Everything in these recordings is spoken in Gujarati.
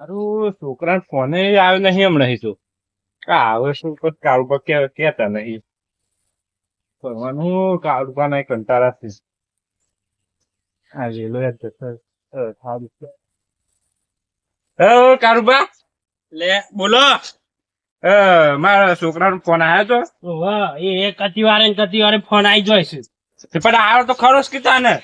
અરું છોકરા ફોને આવ્યો નહીં હમણાં તો આવે શું કોઈ કાળુ પર કે કેતા નહીં. ફરવાનું કાળુ પર નહીં કંટાળા છે. આ વેલો યાદ સારું કાળુબા લે બોલો. મારા છોકરાનો ફોન આવ્યો તો? એ કતી વારે ને કતી વારે ફોન આવી જાય છે. પણ આવ્યો તો ખરો જ કીધા ને.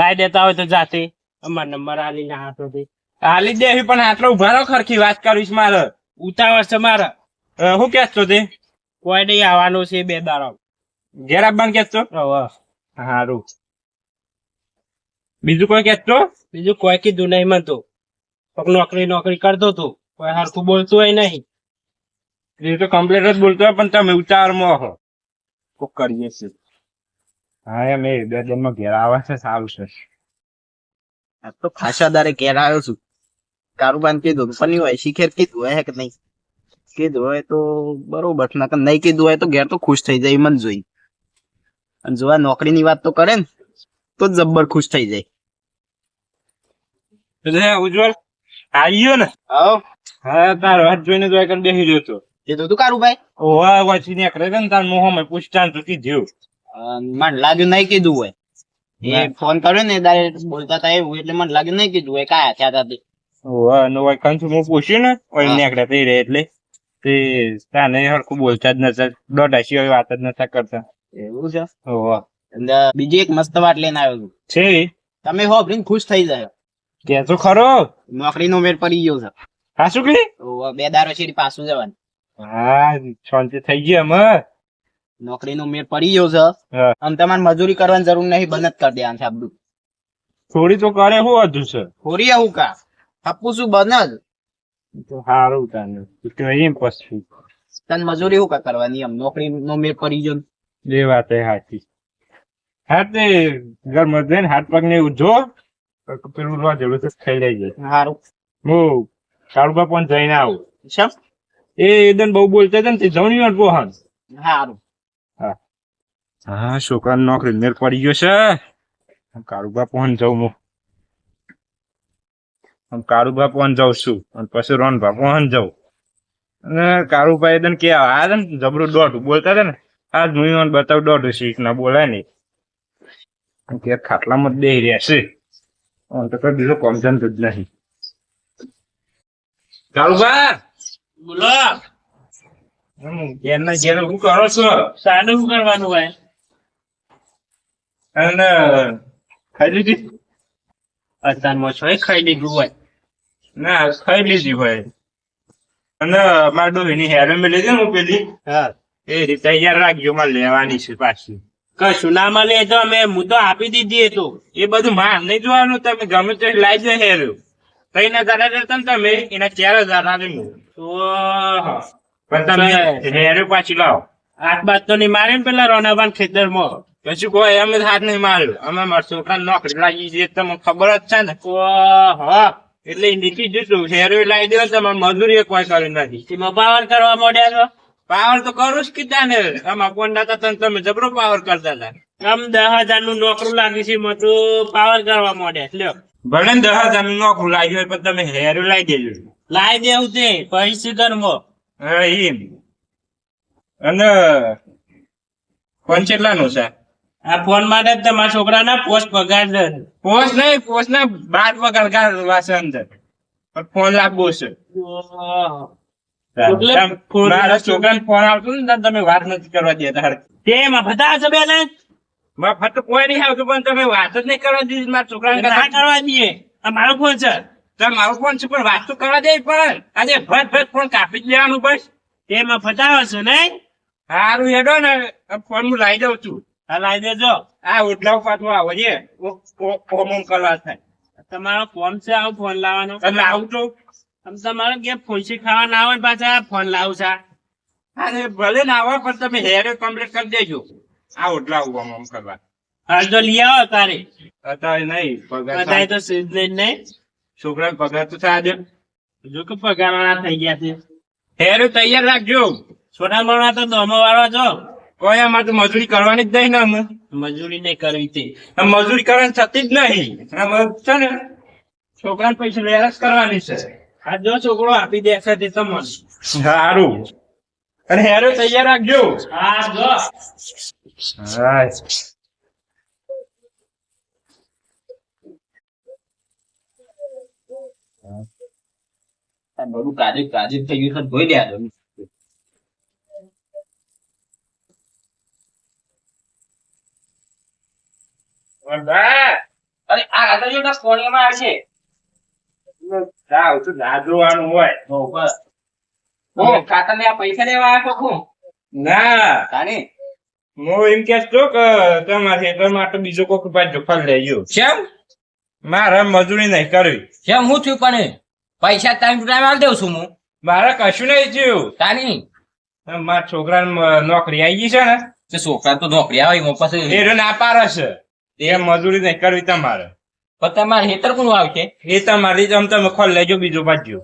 લાઈ દેતા હોય તો જાતે. અમાર નંબર આલી ના હાથોથી હાલી જ દેવી પણ આટલો ઉભારો ખરખી વાત કરીશ મારે. ઉતાવળ છે મારે. શું કે છો તે? કોઈ નહીં આવવાનું છે બે દાડા ઘેર આવવાનું કે છો? સારું બીજું કોઈ કેતો બીજું કોઈ કીધું નહીં મને તો. નોકરી નોકરી કરતો તું કોઈ હરખું બોલતું હોય નહીં. એ તો કમ્પ્લેટ જ બોલતો હોય, પણ તમે ઉતાવળમાં હો. કોક કરીએ છીએ હા એમ એ બે દિનમાં ઘેર આવે છે સારું છે. આ તો ખાસા દારે ઘેર આવ્યો છું. કારુબાન કીધું હતું, હોય શીખેર કીધું હોય કે નહીં? કીધું હોય તો બરોબર નકર નહીં કીધું હોય તો ઘેર તો ખુશ થઈ જાય મન જોઈ. અને જો આ નોકરીની વાત તો કરે ને તો જબ્બર ખુશ થઈ જાય. એટલે ઉજ્જવલ આવ્યો ને? હા હા તારો હાથ જોઈને જોઈ એકદમ બેસી રહ્યો એ તો તું કારુભાઈ? ઓવા વાંચી ને કરે ને તાર મોહમાં પૂછતા તું તો કીધું મને લાગ્યું નહીં કીધું હોય. એ ફોન કર્યો ને તારે બોલતા હતા એવું એટલે મને લાગ્યું નહીં કીધું હોય કાયા થયા હતા તે. હોય કંસ હું પૂછ્યું ને? ઓય. નીકળ્યા થઈ રહે એટલે. તે તાને હરખું બોલતા જ નતા દોઢા સિવાય વાત જ નતા કરતા. એવું છે? એટલે બીજી એક મસ્ત વાત લઈને આવ્યો છું. છે તમે હો ખુશ થઈ જાય કે તો ખરો? નોકરીનો મેર પડી ગયો છે. હા શું કે તો બે દારો છે પાછું જવાનું. હા શાંતિ થઈ ગઈ અમે નોકરીનો મેર પડી ગયો છે. આમ તમારે મજૂરી કરવાની જરૂર નહીં બંધ કરી દેવાનું છે આપણું થોડી તો કરે હું વધુ છે? થોડી આવું કા? આપું શું બંધ તો સારું તને. તો એમ પછી. તને મજૂરી શું કા કરવાની? એમ નોકરી નો મેળ પડી ગયો જે વાત એ સાચી હા તે ઘરમાં જઈને હાથ પગ ને ઉજો પેલું રો જેવું ખાઈ જાય. હારું. હું કાળુબા પણ જઈને આવું. શમ? એ એદન બહુ બોલતા હતા ને તે જવણી વાર પોહન. હારું. હા. હા છોકરા નોકરી મેર પડી ગયો છે. આમ કાળુબા પહોંચ જાઉં હું. આમ કાળુબા પહોંચ જાઉં છું અને પછી રોનભા પણ જાઉં. અને કાળુબા એકદમ કે આ ને જબરું દોઢ બોલતા હતા ને? આ જોઈ બતાવ દોઢ શીખ ના બોલાય નહીં. કે ખાટલામાં જ બેહી રહ્યા છે આમ તો કઈ બીજો કોમજન જ નહીં. કાળુબા બોલો. ઘેરના ઘેર કરો છો. સાનું શું કરવાનું ભાઈ. અને ખાઈ લીધી? અત્યારમાં છો ખાઈ લીધું હોય. ના ખાઈ લીધી ભાઈ. અને મારા ડોહીની હેરો મેં લીધી ને હું પેલી? હા. એ રીતે તૈયાર રાખજો મારે લેવાની છે પાછી. કશું ના મળે તો અમે હું તો આપી દીધી તો. એ બધું માર નહીં જોવાનું તમે ગમે તે લાવી જાય હેર. કઈ ના દાડા રહેતા ને તમે એના ચાર હજાર આપી મૂકો. પણ તમે હેર પાછી લાવો. હાથ બાદ તો નહીં મારે ને પેલા રોનાબાન ખેતરમાં. કશું કોઈ અમે હાથ નહીં માર્યો. અમે મારા છોકરા નોકરી લાગી છે તમને ખબર જ છે ને. ઓહો. એટલે નીકળી જશું હેરો લાવી દેવા તમારે મજૂરી કોઈ કરી નથી. એમાં પાવર કરવા મળ્યા છો? પાવર તો કરું જ કીધા ને. આમાં કોણ હતા તને તમે જબરો પાવર કરતા હતા. આમ દસ હજારનું નોકરું લાગી છે એમાં તો પાવર કરવા મોડ્યા લ્યો. ભલે ને દસ હજારનું નોકરું લાગ્યું પણ તમે હેરું લાવી દેજો. લાવી દેવું તે પૈસી કરવો હા એમ અને ફોનનું છે? આ ફોન માટે જ તમારા છોકરાના પોસ્ટ પગાર પોસ્ટ નહીં પોસ્ટ ના બાર પગાર છે અંદર. ફોન લાગવો છે. ઓહો. એટલે તમ- ફોન મારા છોકરાને ફોન આવતો ને તમે વાત નથી કરવા દેતા હરખી. તેમાં બધા છે મફત કોઈ નહીં આવતું પણ તમે વાત જ નહીં કરવા દીધી. મારા છોકરાને ના કરવા દઈએ. આ મારો ફોન છે. તમે મારો ફોન છે પણ વાત તો કરવા દે પણ. આજે ભટ ભટ ફોન કાપી જ લેવાનું બસ. તેમાં ફટાવો છે નહીં? સારું હેડો ને. ફોન હું લાવી દઉં છું. લાઈ દેજો. આ ઉડલાવ પાછું આવો છે કરવા થાય તમારો ફોન છે આવું ફોન લાવવાનો. એટલે તો. આમ તમારે કે ફોનસી ખાવા ના આવે પાછા ફોન લાવું છે. અરે ભલે ના આવે પણ તમે હેર કમ્પ્લીટ કરી દેજો. આ ઉડલાવ ઓમ ઓમ કરવા. હાલ તો લઈ આવો તારે. અત્યારે નહીં પગાર. તો સીઝન નહીં. છોકરા પગાર તો થાય છે જો કે પગાર વાળા થઈ ગયા છે. હેર તૈયાર રાખજો. સોના મરણા તો દોમો વાળવા છો. કોઈ અમારે તો મજૂરી કરવાની જ નહીં ને અમે મજૂરી નહીં કરવી તે. મજૂરી કરવાની થતી જ નહીં. છે ને છોકરાને પૈસા લેરસ કરવાની છે. આ જો છોકરો આપી દે છે તે તમને સારું. અને હેરો તૈયાર રાખજો. હા જો. હા બધું કાજુ કાજુ થઈ ગયું છે ધોઈ દે વંદા, અરે આ કોણીમાં આવશે જાવ તો ના જોવાનું હોય હું ખાતર ને પૈસા લેવા આવ્યો છું ના. તાને હું એમ કહેતો કે તમારે ખેતર માટે બીજો કોઈક પાછો ફળ લેજો કેમ? મારે મજૂરી નહીં કરવી. કેમ હું થયું પણ પૈસા ટાઈમ ટુ ટાઈમ આલી દઉં છું હું. મારે કશું નહીં થયું. તાની મારા છોકરાને મ- નોકરી આવી ગઈ છે ને? છોકરા તો નોકરી આવી પછી એ ના પાડે છે. એ મજૂરી નહીં કરવી તમારે. તમારે હેતર કોનું આવશે? એ તમારી તમ તમે ખોલ લેજો બીજો પાછું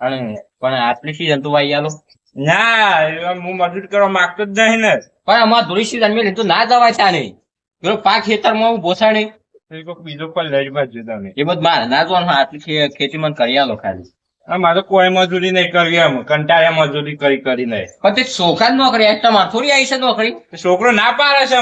અને પણ આટલી સીઝન તો વાઈ આલો. ના હું મજૂર કરવા માંગતો જ નહીં ને. પણ અમારે ધોળી સીઝન મેં લીધું ના દવા છે નહીં પેલો પાક ખેતરમાં હું ભોસા નહીં એ કોઈક બીજો ખોલ લેજો પાછું તમે. એ બધું મારે ના જોવાનું આટલી ખેતી મને કરી આલો ખાલી. મારે કોઈ મજૂરી નહીં કરવી એમ. કંટાળ્યા મજૂરી કરી કરી નહીં પણ તે છોકરા જ નોકરી તમારે થોડી આવી છે નોકરી? છોકરો ના પાડે છે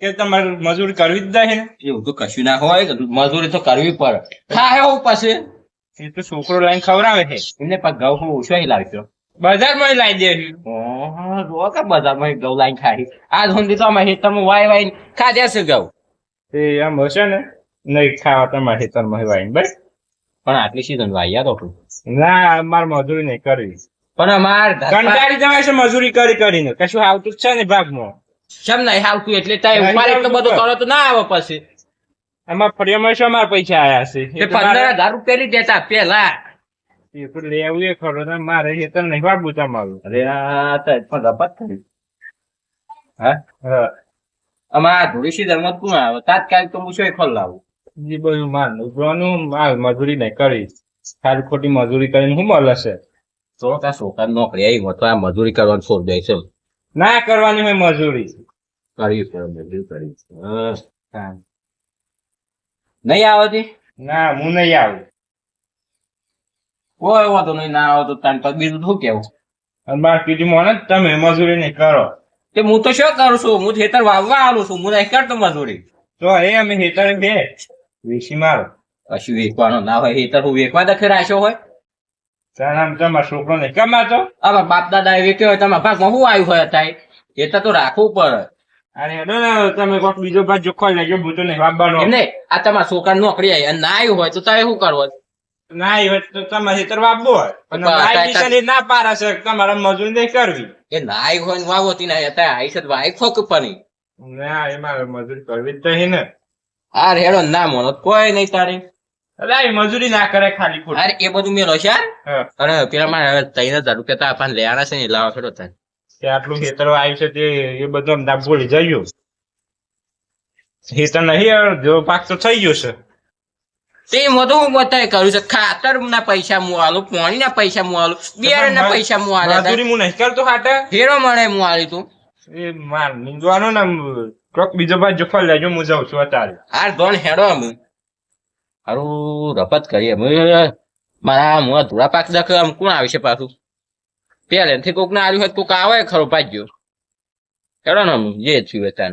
કે તમારે મજૂરી કરવી જ નહીં. ને એવું તો કશું ના હોય મજૂરી તો કરવી પડે. હા એવું પછી? એ તો છોકરો લઈને ખવડાવે છે. એમને પણ ઘઉં હું ઓછો લાવજો બજારમાં લાવી દે. ઓહો, જો કે બજારમાં ઘઉં લાઈન ખાઈ આ ધોંધી તો અમે તમે વાય વાય ખાધ્યા છે ઘઉં. એ એમ હશે ને નહીં ખાવા તમારે ખેતરમાં વાઈને બસ. પણ આટલી સીઝન વાયા તો ના માર મજૂરી નહીં કરવી. પણ અમાર કંટાળી જવાય છે મજૂરી કરી કરીને. કશું આવતું જ છે ને ભાગમાં? કેમ નહીં આવતું એટલે તાય ઉપર એટલો બધો. કરો તો ના આવે પછી. આમાં ફરિયામાં શું અમાર પૈસા આયા છે? એ પંદર હજાર રૂપિયા ની દેતા પેલા. એ તો લેવું એ ખરો ને મારે ખેતર નહીં વાગવું તમારું. અરે આ તો પણ રપત થઈ. હા. હા અમારા ધોળી સીધા મત કોણ આવે? તાત્કાલિક તો હું શું ખોલ લાવું એ બધું માન જોવાનું માલ મજૂરી નહીં કરવી ખાલી ખોટી મજૂરી કરીને શું મળે છે તો ત્યાં છોકરા નોકરી આવી હોય તો આ મજૂરી કરવાનું છોડ દે છે ના કરવાની હોય મજૂરી. કરવી મજૂરી. હા. નહીં આવતી ના હું નહીં આવું. કોઈ વાંધો નહીં ના આવે તો તાન પછી બીજું શું કેવું? અને બાર કીધું મને તમે મજૂરી નહીં કરો. તે હું તો શું કરું છું? હું ખેતર વાવવા આવું છું હું નહીં કરતો મજૂરી. તો એ અમે ખેતર બે. વેચી મારો. કશું વેચવાનો ના હોય તો હું વેચવા દખે રાખ્યો હોય. આમ તમારો છોકરો નહીં. કમાતો હવે બાપ દાદા એ વેચ્યો હોય તમારા ભાગમાં શું આવ્યું હોય અત્યારે? ખેતર તો રાખવું પડે. અરે હેડો તમે કોઈક બીજો બાજુ જોખો લેજો હું તો નહીં વાપવાનો એમને આ તમારા છોકરા નોકરી આવી અને ના આવ્યું હોય તો તારે શું કરવો ના હોય તો તમારે ખેતર વાપવો હોય. ના પારા છે તમારે મજૂરી નહીં કરવી. એ ના આવ્યું હોય વાવો ના અત્યારે તો વાય ખોક પણ ના એ મારે મજૂરી કરવી જ નહીં ને. આ રેડો ના મોનો કોઈ નહીં તારે. અરે મજૂરી ના કરે ખાલી ખોટી. અરે એ બધું મેલો છે. અને પેલા મારે ત્રણ હજાર રૂપિયા તો આપણને લેવાના છે ને એ લાવો છોડો તારે કે આટલું ખેતર આવ્યું છે તે એ બધું અમને ભૂલી જયું ખેતર નહીં જો પાક તો થઈ ગયો છે. તે મોટું હું બતાય કરું છે ખાતર ના પૈસા મુવાલું આલું પાણી ના પૈસા હું આલું બિયારણ ના પૈસા હું આલ્યા મજૂરી નહીં કરતો હાટે? હેરો મળે આલી તું. એ માર નીંદવાનો ને કોક બીજો ભાઈ જોખો લેજો, હું જાઉં છું અત્યારે. આ ધોન હેડો અમે. હારું રપત કરીએ. મારા મોં ધોળા પાક દખ આમ કોણ આવે છે પાછું? પહેલેથી કોક ના આવ્યું હોય કોક આવે ખરો પાજ્યો હેડો ને આમ જે થયું હોય તાન.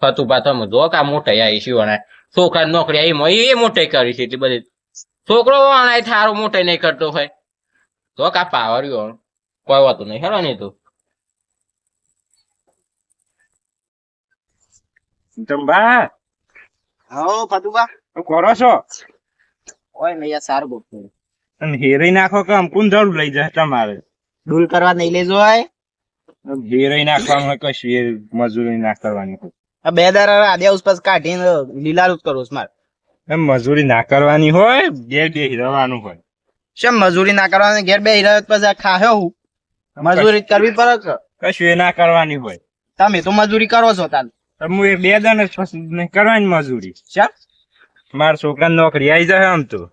ફતું પાતું અમે જો કા મોટા આવી અને છોકરા નોકરી આવી મળી એ મોટાઈ કરી છે એટલી બધી. છોકરો અણાય થારો મોટે નહીં કરતો હોય. તો કા પાવર્યો કોઈ વાતું નહીં. હેડો નહીં તો. ચંબા હા ફતુબા શું કરો છો? ઓય મૈયા સારું ગોઠવો અને હેરાઈ નાખો કે આમ જરૂર લઈ જાય તમારે? ડૂલ કરવા નહીં લેજો હોય હેરાઈ નાખવાનું કશું મજૂરી ના કરવાની આ બે દારા આદ્યા ઉસ કાઢીને લીલાલું જ કરો મારે. એમ મજૂરી ના કરવાની હોય ઘેર બે રહેવાનું હોય? શેમ મજૂરી ના કરવાની? ઘેર બે હિરાવત પછી ખાયો હું. મજૂરી કરવી પડે કશું એ ના કરવાની હોય? તમે તો મજૂરી કરો છો તાન. તો હું એ બે દન જ કરવાની મજૂરી. શા? મારા છોકરા નોકરી આવી જાય આમ તો.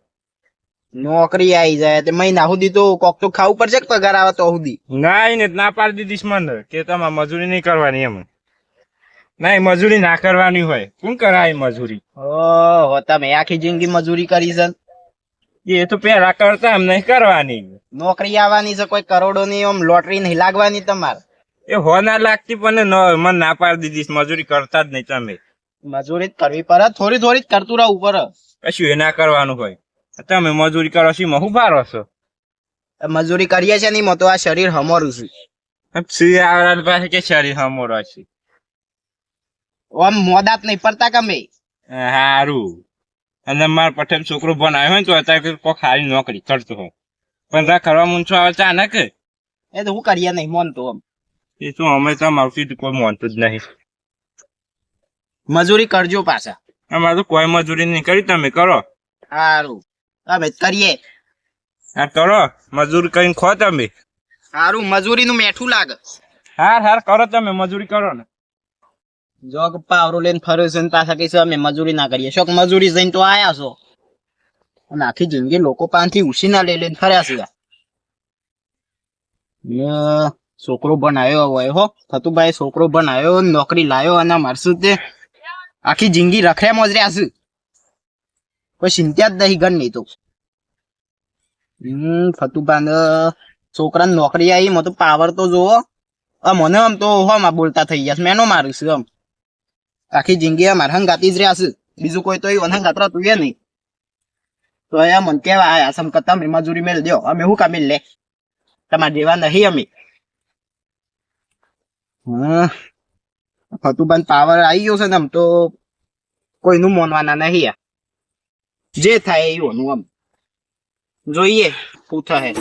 નોકરી આવી જાય તે મહિના સુધી તો કોક તો ખાવું પડશે કે પગાર આવે તો સુધી? ના ને ના પાડી દીધીશ મને કે તમારે મજૂરી નહીં કરવાની એમ. ના મજૂરી ના કરવાની હોય. કોણ કરાય મજૂરી? ઓહો તમે આખી જિંદગી મજૂરી કરી છે. એ તો પેલા કરતા એમ નહીં કરવાની. નોકરી આવવાની છે કોઈ કરોડો ની આમ લોટરી નહીં લાગવાની તમારે. એ હો ના લાગતી પણ ન- મને ના પાડી દીધી. મજૂરી કરતા જ નહીં તમે. મજૂરી કરવી પડે. થોડી થોડી જ કરતું રહું ઉપર. કશું એ ના કરવાનું હોય. તમે મજૂરી કરો છો એમાં ભારો છો? મજૂરી કરીએ છે નહીં તો આ શરીર હમોરું છે. શિયાળા પાસે કે શરીર હમોરો છે આમ મોદાત નહીં પડતા કમે હારું. અને માર પટેલ છોકરો ભણાયો હોય તો અત્યારે કોઈ ખાલી નોકરી કરતો હોય. પણ કરવા મૂંછો આવે ચાનક એ તો હું કરીએ નહીં મોનતો આમ. એ તો અમે તો અમારું સીધું કોઈ માનતું જ નહીં. મજૂરી કરજો પાછા. અમારે તો કોઈ મજૂરી નહીં કરી તમે કરો. સારું અમે કરીએ. હા કરો. મજૂરી કરીને ખો તમે. સારું મજૂરી નું મેઠું લાગે. હાર હાર કરો તમે મજૂરી કરો ને. જો પાવરો લઈને ફર્યો છે ને પાછા કહીશું અમે મજૂરી ના કરીએ. શોક મજૂરી જઈને તો આયા છો. અને આખી જિંદગી લોકો પાસેથી ઉછીના લઈ લઈને ફર્યા છે. ને છોકરો બનાવ્યો હોય હો. થતુભાઈ છોકરો બનાવ્યો, નોકરી લાયો અને મારશું તે. આખી જિંદગી રખડ્યા મોજર્યા છે કોઈ ચિંતા જ નહીં ગણ નહીં તો. હમ ફતુભાને છોકરા નોકરી આવી, મને પાવર તો જોવો. મને આમ તો હોમાં બોલતા થઈ ગયા મેનો મારું છું આમ. આખી જિંદગી અમારે હંગાતી જ રહ્યા છે. બીજું કોઈ તો એવું ગાતરા તું એ નહીં. તો એ મને કેવા આયા સમ કરતા મજૂરી મેળ દો. અમે હું કામી લે? તમારા જેવા નહીં અમે. હમ ફતુબાન પાવર આવી ગયો છે ને આમ તો કોઈનું માનવાના નહીં. જે થાય એવું આમ જોઈએ શું થાય